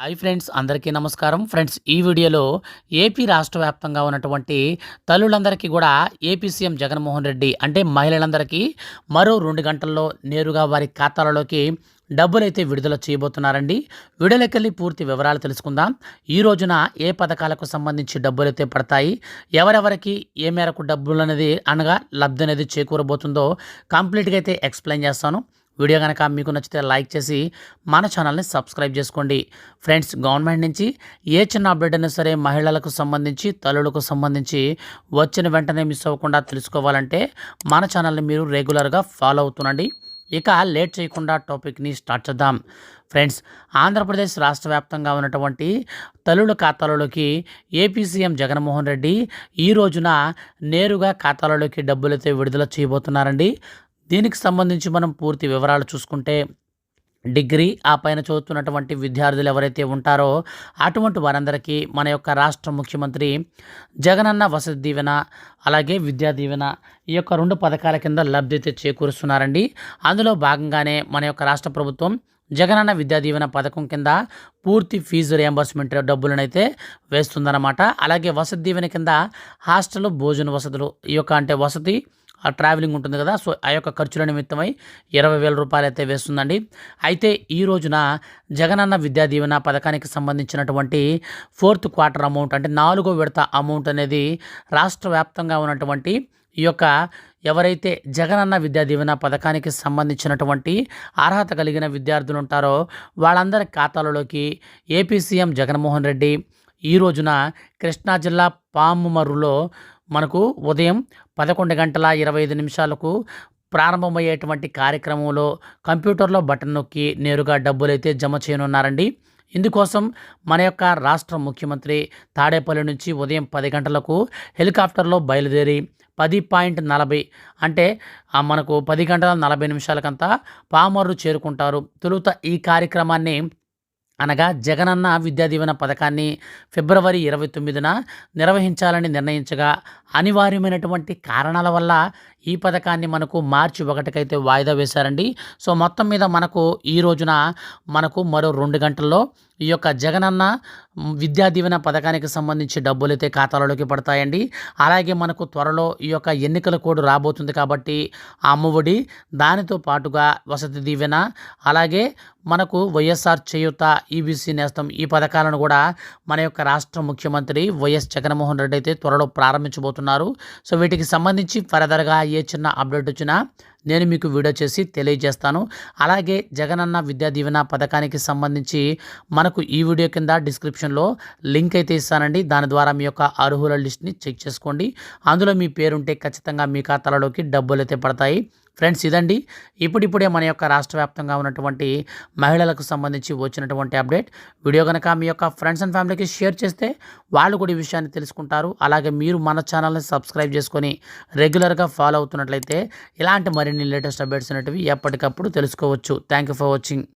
Hi friends అందరికీ నమస్కారం. Friends ఈ వీడియోలో ఏపీ రాష్ట్ర వ్యాప్తంగా ఉన్నటువంటి తల్లులందరికీ కూడా ఏపీ సీఎం జగన్మోహన్ రెడ్డి అంటే మహిళలందరికీ మరో రెండు గంటల్లో నేరుగా వారి ఖాతాలలోకి డబ్బులు అయితే విడుదల చేయబోతున్నారండి. విడుదలకెళ్ళి పూర్తి వివరాలు తెలుసుకుందాం. ఈ రోజున ఏ పథకాలకు సంబంధించి డబ్బులు అయితే పడతాయి ఎవరెవరికి ఏ మేరకు డబ్బులు అనేది అనగా లబ్ధి అనేది చేకూరబోతుందో కంప్లీట్గా అయితే ఎక్స్ప్లెయిన్ చేస్తాను. వీడియో కనుక మీకు నచ్చితే లైక్ చేసి మన ఛానల్ని సబ్స్క్రైబ్ చేసుకోండి. ఫ్రెండ్స్ గవర్నమెంట్ నుంచి ఏ చిన్న అప్డేట్ అయినా సరే మహిళలకు సంబంధించి తల్లులకు సంబంధించి వచ్చిన వెంటనే మిస్ అవ్వకుండా తెలుసుకోవాలంటే మన ఛానల్ని మీరు రెగ్యులర్గా ఫాలో అవుతుండండి. ఇక లేట్ చేయకుండా టాపిక్ని స్టార్ట్ చేద్దాం. ఫ్రెండ్స్ ఆంధ్రప్రదేశ్ రాష్ట్ర వ్యాప్తంగా ఉన్నటువంటి తల్లుల ఖాతాలలోకి ఏపీ సీఎం జగన్మోహన్ రెడ్డి ఈ రోజున నేరుగా ఖాతాలలోకి డబ్బులైతే విడుదల చేయబోతున్నారండి. దీనికి సంబంధించి మనం పూర్తి వివరాలు చూసుకుంటే డిగ్రీ ఆ పైన చదువుతున్నటువంటి విద్యార్థులు ఎవరైతే ఉంటారో అటువంటి వారందరికీ మన యొక్క రాష్ట్ర ముఖ్యమంత్రి జగనన్న వసతి దీవెన అలాగే విద్యా దీవెన ఈ యొక్క రెండు పథకాల కింద లబ్ధి అయితే చేకూరుస్తున్నారండి. అందులో భాగంగానే మన యొక్క రాష్ట్ర ప్రభుత్వం జగనన్న విద్యా దీవెన పథకం కింద పూర్తి ఫీజు రియంబర్స్మెంట్ డబ్బులనైతే వేస్తుందన్నమాట. అలాగే వసతి దీవెన కింద హాస్టల్ భోజన వసతులు ఈ యొక్క అంటే వసతి ట్రావెలింగ్ ఉంటుంది కదా సో ఆ యొక్క ఖర్చుల నిమిత్తమై ఇరవై వేల రూపాయలు అయితే వేస్తుందండి. అయితే ఈ రోజున జగనన్న విద్యా దీవెన పథకానికి సంబంధించినటువంటి ఫోర్త్ క్వార్టర్ అమౌంట్ అంటే నాలుగో విడత అమౌంట్ అనేది రాష్ట్ర వ్యాప్తంగా ఉన్నటువంటి ఈ యొక్క ఎవరైతే జగనన్న విద్యా దీవెన పథకానికి సంబంధించినటువంటి అర్హత కలిగిన విద్యార్థులు ఉంటారో వాళ్ళందరి ఖాతాలలోకి ఏపీ సీఎం జగన్మోహన్ రెడ్డి ఈ రోజున కృష్ణా జిల్లా పాముమర్రులో మనకు ఉదయం పదకొండు గంటల ఇరవై ఐదు నిమిషాలకు ప్రారంభమయ్యేటువంటి కార్యక్రమంలో కంప్యూటర్లో బటన్ నొక్కి నేరుగా డబ్బులైతే జమ చేయనున్నారండి. ఇందుకోసం మన యొక్క రాష్ట్ర ముఖ్యమంత్రి తాడేపల్లి నుంచి ఉదయం పది గంటలకు హెలికాప్టర్లో బయలుదేరి పది పాయింట్ నలభై అంటే మనకు పది గంటల నలభై నిమిషాలకంతా పామర్రు చేరుకుంటారు. తొలుత ఈ కార్యక్రమాన్ని అనగా జగనన్న విద్యా దీవెన పథకాన్ని ఫిబ్రవరి ఇరవై తొమ్మిదిన నిర్వహించాలని నిర్ణయించగా అనివార్యమైనటువంటి కారణాల వల్ల ఈ పథకాన్ని మనకు మార్చి ఒకటికైతే వాయిదా వేశారండి. సో మొత్తం మీద మనకు ఈ రోజున మనకు మరో రెండు గంటల్లో ఈ యొక్క జగనన్న విద్యా దీవెన పథకానికి సంబంధించి డబ్బులు అయితే ఖాతాలలోకి పడతాయండి. అలాగే మనకు త్వరలో ఈ యొక్క ఎన్నికల కోడ్ రాబోతుంది కాబట్టి అమ్మఒడి దానితో పాటుగా వసతి దీవెన అలాగే మనకు వైఎస్ఆర్ చేయుత ఈబీసీ నేస్తం ఈ పథకాలను కూడా మన యొక్క రాష్ట్ర ముఖ్యమంత్రి వైఎస్ జగన్మోహన్ రెడ్డి అయితే త్వరలో ప్రారంభించబోతున్నారు. సో వీటికి సంబంధించి ఫర్దర్గా ఏ చిన్న అప్డేట్ వచ్చినా నేను మీకు వీడియో చేసి తెలియజేస్తాను. అలాగే జగనన్న విద్యా దీవెన పథకానికి సంబంధించి మనకు ఈ వీడియో కింద డిస్క్రిప్షన్లో లింక్ అయితే ఇస్తానండి. దాని ద్వారా మీ యొక్క అర్హుల లిస్ట్ని చెక్ చేసుకోండి. అందులో మీ పేరుంటే ఖచ్చితంగా మీ ఖాతాలలోకి డబ్బులు అయితే పడతాయి. ఫ్రెండ్స్ ఇదండి. ఇప్పుడిప్పుడే మన యొక్క రాష్ట్ర వ్యాప్తంగా ఉన్నటువంటి మహిళలకు సంబంధించి వచ్చినటువంటి అప్డేట్. వీడియో కనుక మీ యొక్క ఫ్రెండ్స్ అండ్ ఫ్యామిలీకి షేర్ చేస్తే వాళ్ళు కూడా ఈ విషయాన్ని తెలుసుకుంటారు. అలాగే మీరు మన ఛానల్ని సబ్స్క్రైబ్ చేసుకొని రెగ్యులర్గా ఫాలో అవుతున్నట్లయితే ఇలాంటి మరిన్ని లేటెస్ట్ అప్డేట్స్ అనేటివి ఎప్పటికప్పుడు తెలుసుకోవచ్చు. Thank you for watching.